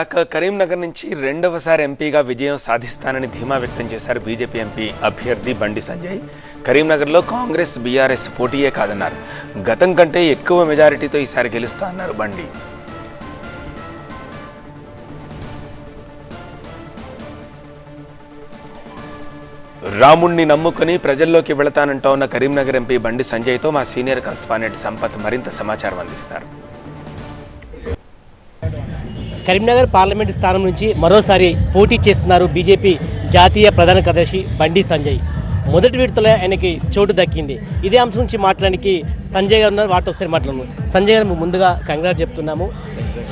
కాక కరీంనగర్ నుంచి రెండవసారి ఎంపీగా విజయం సాధిస్తానని ధీమా వ్యక్తం చేశారు బీజేపీ ఎంపీ అభ్యర్థి బండి సంజయ్. కరీంనగర్లో కాంగ్రెస్ బీఆర్ఎస్ పోటీయే కాదన్నారు. గతం కంటే ఎక్కువ మెజారిటీతో ఈసారి గెలుస్తా అన్నారు బండి. రాముణ్ణి నమ్ముకుని ప్రజల్లోకి వెళతానంటా ఉన్న కరీంనగర్ ఎంపీ బండి సంజయ్తో మా సీనియర్ కరస్పాండెంట్ సంపత్ మరింత సమాచారం అందిస్తారు. కరీంనగర్ పార్లమెంటు స్థానం నుంచి మరోసారి పోటీ చేస్తున్నారు బీజేపీ జాతీయ ప్రధాన కార్యదర్శి బండి సంజయ్. మొదటి విడతలో ఆయనకి చోటు దక్కింది. ఇదే అంశం నుంచి మాట్లాడడానికి సంజయ్ గారు ఉన్నారు. వారితో ఒకసారి మాట్లాడము సంజయ్ గారు ముందుగా కంగ్రాట్ చెప్తున్నాము.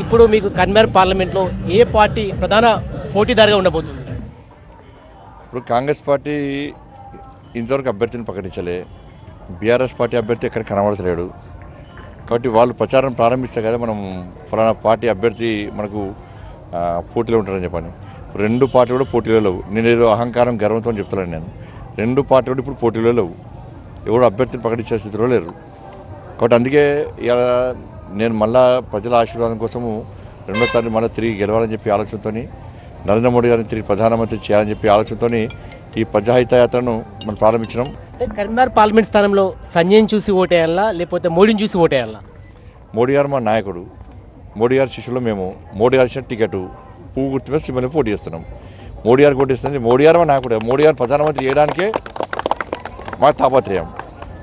ఇప్పుడు మీకు కరీంనగర్ పార్లమెంట్లో ఏ పార్టీ ప్రధాన పోటీదారుగా ఉండబోతుంది? ఇప్పుడు కాంగ్రెస్ పార్టీ ఇంతవరకు అభ్యర్థిని ప్రకటించలే. బీఆర్ఎస్ పార్టీ అభ్యర్థి ఎక్కడ కనబడతలేడు. కాబట్టి వాళ్ళు ప్రచారం ప్రారంభిస్తే కదా మనం ఫలానా పార్టీ అభ్యర్థి మనకు పోటీలో ఉంటారని చెప్పని. రెండు పార్టీలు కూడా పోటీలో లేవు. నేను ఏదో అహంకారం గర్వంతో చెప్తున్నాను నేను. రెండు పార్టీలు కూడా ఇప్పుడు పోటీలో లేవు. ఎవరు అభ్యర్థిని ప్రకటించే స్థితిలో లేరు. కాబట్టి అందుకే ఇలా నేను మళ్ళా ప్రజల ఆశీర్వాదం కోసము రెండోసారి మళ్ళీ తిరిగి గెలవాలని చెప్పి ఆలోచనతో నరేంద్ర మోడీ గారిని తిరిగి ప్రధానమంత్రి చేయాలని చెప్పి ఆలోచనతో ఈ ప్రజాహిత యాత్రను మనం ప్రారంభించినాం. అంటే కరీంనగర్ పార్లమెంట్ స్థానంలో సంజయ్ని చూసి ఓటేయాలా? లేకపోతే మోడీని చూసి ఓటేయాలా? మోడీ గారు మా నాయకుడు. మోడీ గారి శిష్యులు మేము. మోడీ గారు ఇచ్చిన టికెట్ పువ్వు గుర్తు మీద సిమ్మల్ని పోటీ చేస్తున్నాం. మోడీ గారు కొట్టిస్తుంది మోడీ గారు మా నాయకుడు. మోడీ గారు ప్రధానమంత్రి చేయడానికే మా తాపత్రయం.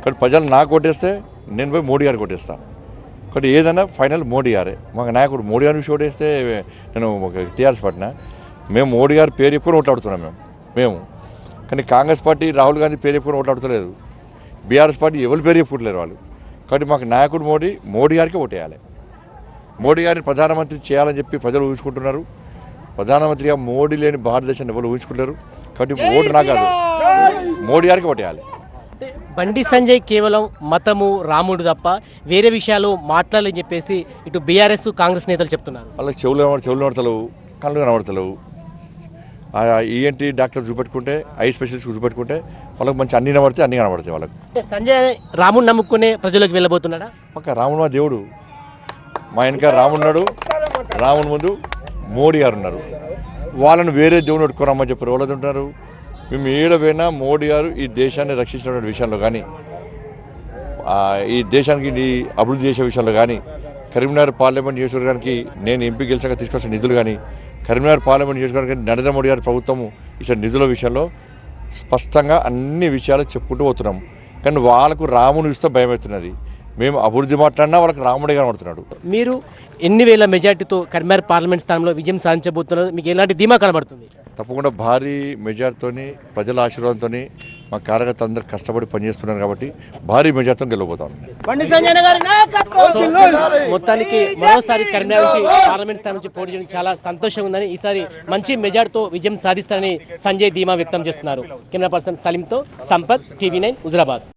కానీ ప్రజలు నాకు కొట్టేస్తే నేను పోయి మోడీ గారు కొట్టేస్తాను. కాబట్టి ఏదైనా ఫైనల్ మోడీ గారే. మాకు నాయకుడు మోడీ గారిని విషయం ఓటేస్తే నేను ఒక టీఆర్ఎస్ పట్టిన మేము మోడీ గారి పేరు ఎప్పుడు ఓట్లాడుతున్నాం మేము. మేము. కానీ కాంగ్రెస్ పార్టీ రాహుల్ గాంధీ పేరు చెప్పుకొని ఓట్లాడుతలేదు బీఆర్ఎస్ పార్టీ ఎవరి పేరు చెప్పుకోవట్లేరు వాళ్ళు. కాబట్టి మాకు నాయకుడు మోడీ మోడీ గారికి ఓటేయాలి. మోడీ గారిని ప్రధానమంత్రి చేయాలని చెప్పి ప్రజలు ఊహించుకుంటున్నారు. ప్రధానమంత్రిగా మోడీ లేని భారతదేశాన్ని ఎవరు ఊహించుకుంటారు కాబట్టి ఓటు నాకు కాదు. మోడీ గారికి ఓటేయాలి. అంటే బండి సంజయ్ కేవలం మతము రాముడు తప్ప వేరే విషయాలు మాట్లాడాలని చెప్పేసి ఇటు బీఆర్ఎస్ కాంగ్రెస్ నేతలు చెప్తున్నారు. వాళ్ళకి చెవులు చెవులు కనబడతలేవు కళ్ళు కనబడతలేవు ఈఎన్టీ డాక్టర్ చూపెట్టుకుంటే ఐ స్పెషలిస్ట్ చూపెట్టుకుంటే వాళ్ళకి మంచి అన్ని కనబడితే అన్ని కనబడతాయి వాళ్ళకి. సంజయ్ రాముడు నమ్ముకునే ప్రజలకు వెళ్ళబోతున్నాడా? పక్క రాముడు మా దేవుడు. మా వెనక రాముడు ఉన్నాడు. రాముని ముందు మోడీ గారు ఉన్నారు. వాళ్ళని వేరే దేవుని పెట్టుకోరమ్మని చెప్పారు వాళ్ళు ఉంటారు మేము ఏడ పోయినా మోడీ గారు ఈ దేశాన్ని రక్షించినటువంటి విషయంలో కానీ ఈ దేశానికి అభివృద్ధి చేసే విషయంలో కానీ కరీంనగర్ పార్లమెంట్ నియోజకవర్గానికి నేను ఎంపీ గెలిచాక తీసుకొచ్చిన నిధులు కానీ కరీంనగర్ పార్లమెంట్ నియోజకవర్గానికి నరేంద్ర మోడీ గారి ప్రభుత్వము ఇచ్చిన నిధుల విషయంలో స్పష్టంగా అన్ని విషయాలు చెప్పుకుంటూ పోతున్నాం. కానీ వాళ్ళకు రాముని ఇస్తే భయం అవుతున్నది మేము అభివృద్ధి మాట్లాడినా వాళ్ళకి రాముడే కనబడుతున్నాడు. మీరు ఎన్ని వేల మెజార్టీతో కరీంనగర్ పార్లమెంట్ స్థానంలో విజయం సాధించబోతున్నారు? మీకు ఎలాంటి ధీమా కనబడుతుంది? తప్పకుండా భారీ మెజార్టీతోని ప్రజల ఆశీర్వాదంతో మా కార్యకర్తలు అందరూ కష్టపడి పనిచేస్తున్నారు కాబట్టి భారీ మెజార్టీతో గెలవబోతాం. సో మొత్తానికి మరోసారి కరీంనగర్ నుంచి పార్లమెంట్ స్థానం నుంచి పోటీ చేయడం చాలా సంతోషంగా ఉందని ఈసారి మంచి మెజార్టీతో విజయం సాధిస్తారని సంజయ్ ధీమా వ్యక్తం చేస్తున్నారు. కెమెరా పర్సన్ సలీంతో సంపత్ టీవీ నైన్ హుజరాబాద్.